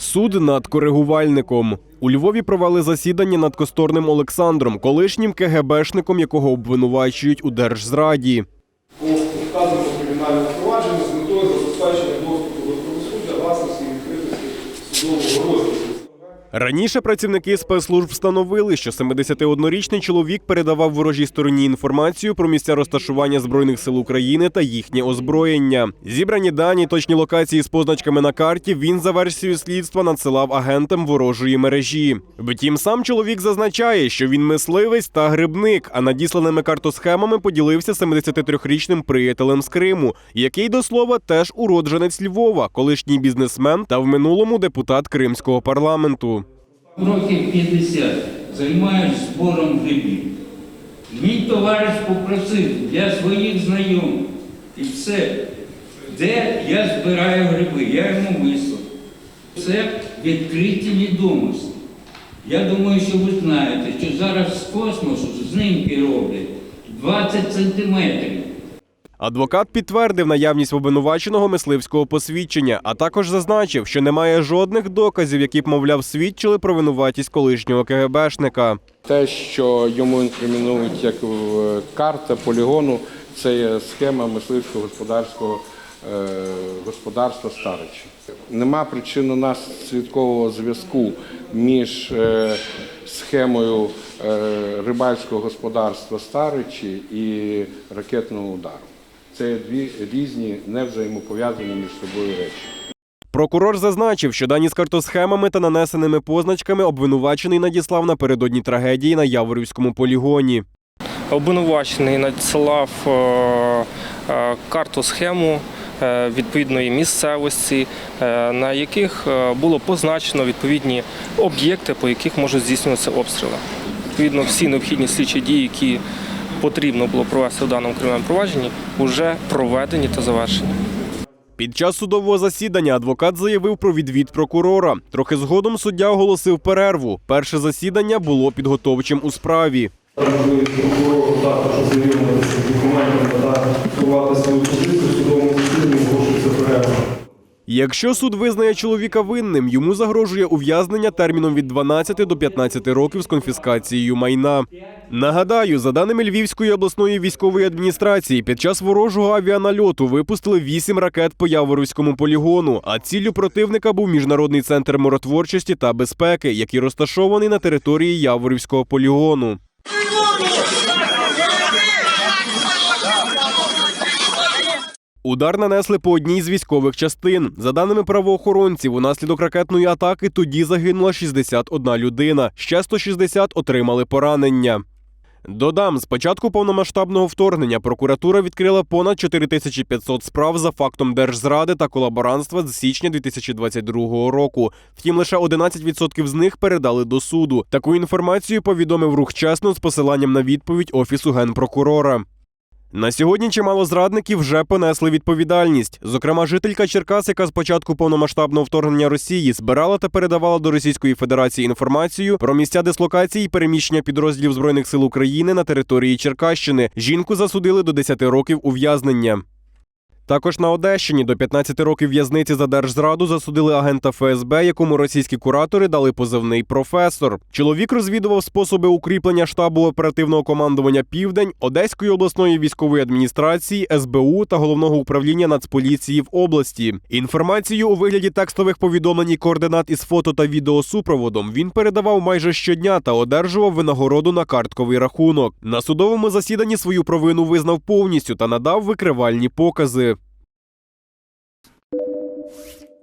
Суд над коригувальником. У Львові провели засідання над Косторним Олександром, колишнім КГБшником, якого обвинувачують у держзраді. по вказаному кримінальному провадженню з метою забезпечення доступу до правосуддя, власності відкритості судового розгляду. Раніше працівники спецслужб встановили, що 71-річний чоловік передавав ворожій стороні інформацію про місця розташування збройних сил України та їхнє озброєння. Зібрані дані, точні локації з позначками на карті. Він за версією слідства надсилав агентам ворожої мережі. Втім, сам чоловік зазначає, що він мисливець та грибник, а надісланими картосхемами поділився 73-річним приятелем з Криму, який до слова теж уродженець Львова, колишній бізнесмен та в минулому депутат Кримського парламенту. Років 50 займаюсь збором грибів. Мій товариш попросив для своїх знайомих і все, де я збираю гриби, я йому вислав. Це відкриті відомості. Я думаю, що ви знаєте, що зараз з космосу знімки роблять 20 сантиметрів. Адвокат підтвердив наявність обвинуваченого мисливського посвідчення, а також зазначив, що немає жодних доказів, які б, мовляв, свідчили про винуватість колишнього КГБшника. Те, що йому інкримінують як е, карта полігону, це є схема мисливського господарського е, господарства Старичі. Нема причин у нас свідкового зв'язку між е, схемою рибальського господарства Старичі і ракетного удару. Це дві різні, не взаємопов'язані між собою речі. Прокурор зазначив, що дані з картосхемами та нанесеними позначками обвинувачений надіслав напередодні трагедії на Яворівському полігоні. Обвинувачений надсилав е, е, карту схему е, відповідної місцевості, на яких було позначено відповідні об'єкти, по яких можуть здійснюватися обстріли. Відповідно, всі необхідні слідчі дії, які потрібно було провести в даному кримінальному провадженні, вже проведені та завершені. Під час судового засідання адвокат заявив про відвід прокурора. Трохи згодом суддя оголосив перерву. Перше засідання було підготовчим у справі. Можливість прокурору також ознайомитися з документами та свою позицію в судовому засіданні, оголошується перерва. Якщо суд визнає чоловіка винним, йому загрожує ув'язнення терміном від 12 до 15 років з конфіскацією майна. Нагадаю, за даними Львівської обласної військової адміністрації, під час ворожого авіанальоту випустили 8 ракет по Яворівському полігону. А ціллю противника був міжнародний центр миротворчості та безпеки, який розташований на території Яворівського полігону. Удар нанесли по одній з військових частин. За даними правоохоронців, унаслідок ракетної атаки тоді загинула 61 людина. Ще 160 отримали поранення. Додам, з початку повномасштабного вторгнення прокуратура відкрила понад 4500 справ за фактом держзради та колаборантства з січня 2022 року. Втім, лише 11% з них передали до суду. Таку інформацію повідомив рух чесно з посиланням на відповідь офісу генпрокурора. На сьогодні чимало зрадників вже понесли відповідальність. Зокрема, жителька Черкас, яка з початку повномасштабного вторгнення Росії збирала та передавала до Російської Федерації інформацію про місця дислокації і переміщення підрозділів збройних сил України на території Черкащини. Жінку засудили до 10 років ув'язнення. Також на Одещині до 15 років в'язниці за держзраду засудили агента ФСБ, якому російські куратори дали позивний професор. Чоловік розвідував способи укріплення штабу оперативного командування Південь Одеської обласної військової адміністрації, СБУ та головного управління Нацполіції в області. Інформацію у вигляді текстових повідомлень і координат із фото та відеосупроводом він передавав майже щодня та одержував винагороду на картковий рахунок. На судовому засіданні свою провину визнав повністю та надав викривальні покази. Thank you.